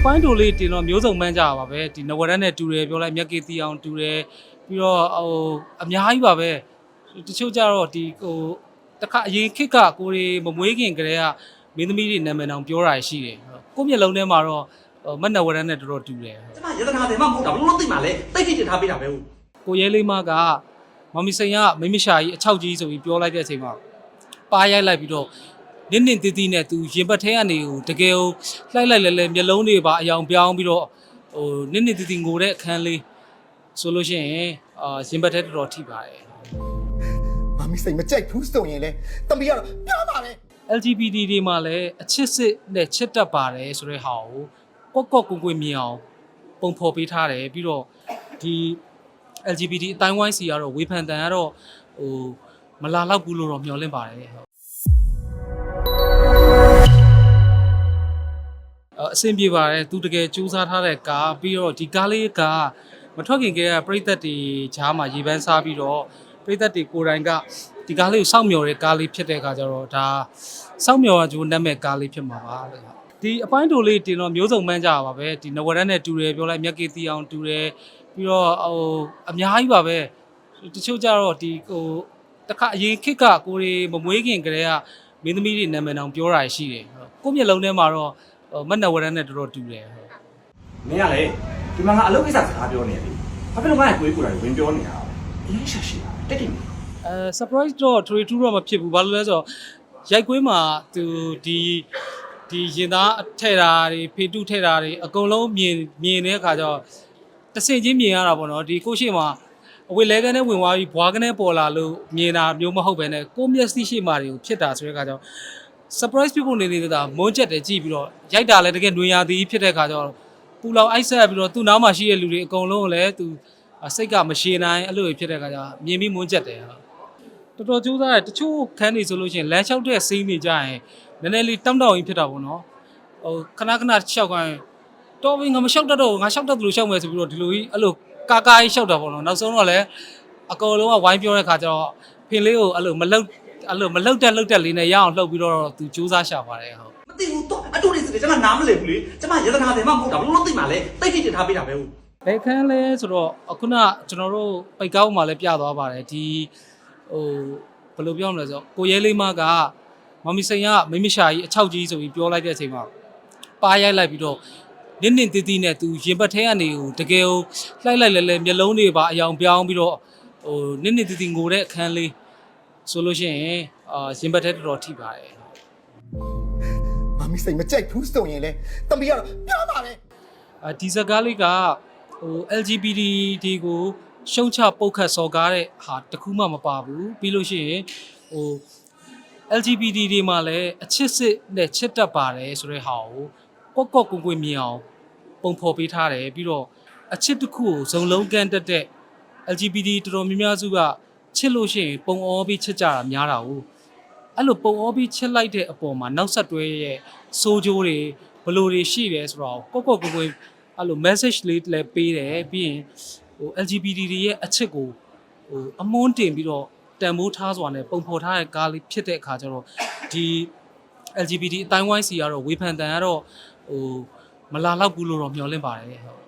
အပိုင်းတိုလေးတင်တော့မျိုးစုံမှန်းကြပါပဲဒီနဝရတ်နဲ့တူတယ်ပြောလိုက်မြက်ကေတီအောင်တူတယ်ပြီးတော့ဟိုအများကြီးပါပဲတချို့ကြတော့ဒီဟိုတခါအရင်ခစ်ကကိုရီမမွေးခင်ကလေးကမင်းသမီးတွေနာမည်အောင်ပြောတာရှိတယ်ကိုယ့်မျက်လုံးထဲမှာတော့ဟိုမက်နဝရတ်နဲ့တော်တော်တူတယ်ကျမရတနာတယ်မှမဟုတ်တာဘလို့လို့သိမှလဲတိတ်ခိတင်ထားပေးတာပဲဟုတ်ကိုရဲလေးမကမမီစိန်ကမိမရှာကြီးအချောက်ကြီးဆိုပြီးပြောလိုက်တဲ့အချိန်မှာပါရိုက်လိုက်ပြီးတော့ နင်းနင်းတီးတီးနဲ့သူရင်ပတ်ထဲကနေဟိုတကယ်ဟိုလှိုက်လိုက်လဲလဲမျက်လုံးတွေပါအယောင်ပြောင်းပြီးတော့ဟိုနင်းနင်းတီးတီးငိုတဲ့အခန်းလေးဆိုလို့ရှိရင်အာရင်ပတ်ထဲတော်တော်ထိပါတယ်မမီစိတ်မကြိုက်ဘူးဆိုရင်လေတမီးကတော့ပြောပါလေ LGBT တွေမှာလည်းအချစ်စစ်နဲ့ချစ်တတ်ပါတယ်ဆိုတဲ့ဟာကိုကော့ကော့ကွင်ကွင်မြင်အောင်ပုံဖော်ပေးထားတယ်ပြီးတော့ဒီ LGBT အတိုင်းဝိုင်းစီကတော့ဝေဖန်တန်ကတော့ဟိုမလာတော့ဘူးလို့တော့မျှော်လင့်ပါတယ် အအဆင်ပြေပါတယ်သူတကယ်စူးစမ်းထားတဲ့ကားပြီးတော့ဒီကားလေးကမထွက်ခင်ကတည်းကပြိသက်တွေဂျားမှာရေပန်းစားပြီးတော့ပြိသက်တွေကိုယ်တိုင်ကဒီကားလေးကိုစောင့်မျှော်တဲ့ကားလေးဖြစ်တဲ့အခါကျတော့ဒါစောင့်မျှော်ရကြိုးနတ်မဲ့ကားလေးဖြစ်မှာပါလို့ဒီအပိုင်းတိုလေးတင်တော့မျိုးစုံမှန်းကြပါပဲဒီနဝရတ်နဲ့တူတယ်ပြောလိုက်မြက်ကေတီအောင်တူတယ်ပြီးတော့ဟိုအများကြီးပါပဲတချို့ကြတော့ဒီဟိုတခါအရင်ခစ်ကကိုရီမမွေးခင်ကတည်းကမင်းသမီးတွေနာမည်အောင်ပြောတာရှိတယ်ကိုယ့်မျက်လုံးထဲမှာတော့ ဟိုမက်နဝရတ်နဲ့တော်တော်တူတယ်ဟုတ်မင်းကလေဒီမှာငါအလုပ်ကိစ္စစကားပြောနေတယ်ဘာဖြစ်လို့ငါ့ကိုကိုယ်ကိုယ်တိုင်ဝင်ပြောနေတာအရင်ရှာရှိတာတက်တယ်အဲ surprise တော့ထွေထူးတော့မဖြစ်ဘူးဘာလို့လဲဆိုတော့ရိုက်ကွင်းမှာသူဒီဒီရင်သားအထက်တာတွေဖေတုထက်တာတွေအကုန်လုံးမြင်မြင်တဲ့အခါကျတော့တစ်စင်ချင်းမြင်ရတာပေါ့နော်ဒီကိုရှိမှာအဝေလဲကန်းနဲ့ဝင်သွားပြီးဘွားကန်းနဲ့ပေါ်လာလို့မြင်တာမျိုးမဟုတ်ပဲနဲ့ကိုမျက်စိရှိမှတွေကိုဖြစ်တာဆိုတဲ့အခါကျတော့ surprise ပြုဖို့နေနေတာမွန်းချက်တယ်ကြည့်ပြီးတော့ရိုက်တာလည်းတကယ်ຫນွေရာသီဖြစ်တဲ့အခါကျတော့ပူလောင်အိုက်ဆက်ပြီးတော့သူ့နားမှာရှိတဲ့လူတွေအကုန်လုံးကိုလည်းသူစိတ်ကမရှည်နိုင်အဲ့လိုဖြစ်တဲ့အခါကျတော့မြင်ပြီးမွန်းချက်တယ်ဟုတ်တော်တော်ကြိုးစားတယ်တချို့ခန်းနေဆိုလို့ရှိရင်လမ်းလျှောက်တဲ့စီးနေကြရင်နည်းနည်းလေးတောင့်တောင့်ရင်ဖြစ်တာပေါ့နော်ဟိုခဏခဏလျှောက်ခိုင်းတော်ပြီငါမလျှောက်တတ်တော့ဘူးငါလျှောက်တတ်တယ်လို့လျှောက်မယ်ဆိုပြီးတော့ဒီလိုကြီးအဲ့လိုကာကာကြီးလျှောက်တာပေါ့နော်နောက်ဆုံးတော့လည်းအကောင်လုံးကဝိုင်းပြောတဲ့ခါကျတော့ဖင်လေးကိုအဲ့လိုမလှုပ် အဲ့လိုမလှုပ်တက်လှုပ်တက်လေးနဲ့ရအောင်လှုပ်ပြီးတော့သူကြိုးစားရှာပါတယ်ဟုတ်မသိဘူးတော့အတူတူစီကျမနားမလည်ဘူးလေကျမရတနာတယ်မှမဟုတ်တာဘလို့လို့သိမှလဲတိတ်ခိတင်ထားပေးတာပဲဟုတ်ဘယ်ခန်းလဲဆိုတော့အခုနကျွန်တော်တို့ပိတ်ကောင်းမှလည်းပြသွားပါတယ်ဒီဟိုဘယ်လိုပြောမလဲဆိုတော့ကိုရဲလေးမကမမီစိန်ကမိမရှာကြီးအချောက်ကြီးဆိုပြီးပြောလိုက်တဲ့အချိန်မှာပါရိုက်လိုက်ပြီးတော့နင်းနင်းတီးတီးနဲ့သူရင်ပတ်ထဲကနေဟိုတကယ်ဟိုလှိုက်လိုက်လဲလဲမျက်လုံးတွေပါအယောင်ပြောင်းပြီးတော့ဟိုနင်းနင်းတီးတီးငိုတဲ့အခန်းလေး ဆိုလို့ရှိရင်အာရင်ပတ်ထဲတော်တော်ထိပါတယ်မမီစိတ်မကြိုက်ဘူးဆိုရင်လေတမီးကတော့ပြောပါလေအာဒီဇာကားလေးကဟို LGBT တွေကိုရှုံချပုတ်ခတ်စော်ကားတဲ့ဟာတစ်ခုမှမပါဘူးပြီးလို့ရှိရင်ဟို LGBT တွေမှာလည်းအချစ်စစ်နဲ့ချစ်တတ်ပါတယ်ဆိုတဲ့ဟာကိုကော့ကော့ကွင်ကွင်မြင်အောင်ပုံဖော်ပေးထားတယ်ပြီးတော့အချစ်တစ်ခုကိုဇုံလုံးကန့်တက်တဲ့ LGBT တော်တော်များများစုက ချစ်လို့ရှိရင်ပုံအောပြီးချစ်ကြတာများတာ ਉਹ အဲ့လိုပုံအောပြီးချစ်လိုက်တဲ့အပေါ်မှာနောက်ဆက်တွဲရဲ့စိုးကြိုးတွေဘယ်လိုတွေရှိတယ်ဆိုတော့ကော့ကော့ကွင်ကွင်အဲ့လို message လေးလည်းပေးတယ်ပြီးရင်ဟို LGBT တွေရဲ့အချစ်ကိုဟိုအမွန်းတင်ပြီးတော့တန်ဖိုးထားစွာနဲ့ပုံဖော်ထားတဲ့ကားလေးဖြစ်တဲ့အခါကျတော့ဒီ LGBT အတိုင်းဝိုင်းစီကတော့ဝေဖန်တန်ကတော့ဟိုမလာတော့ဘူးလို့တော့မျှော်လင့်ပါတယ်ဟုတ်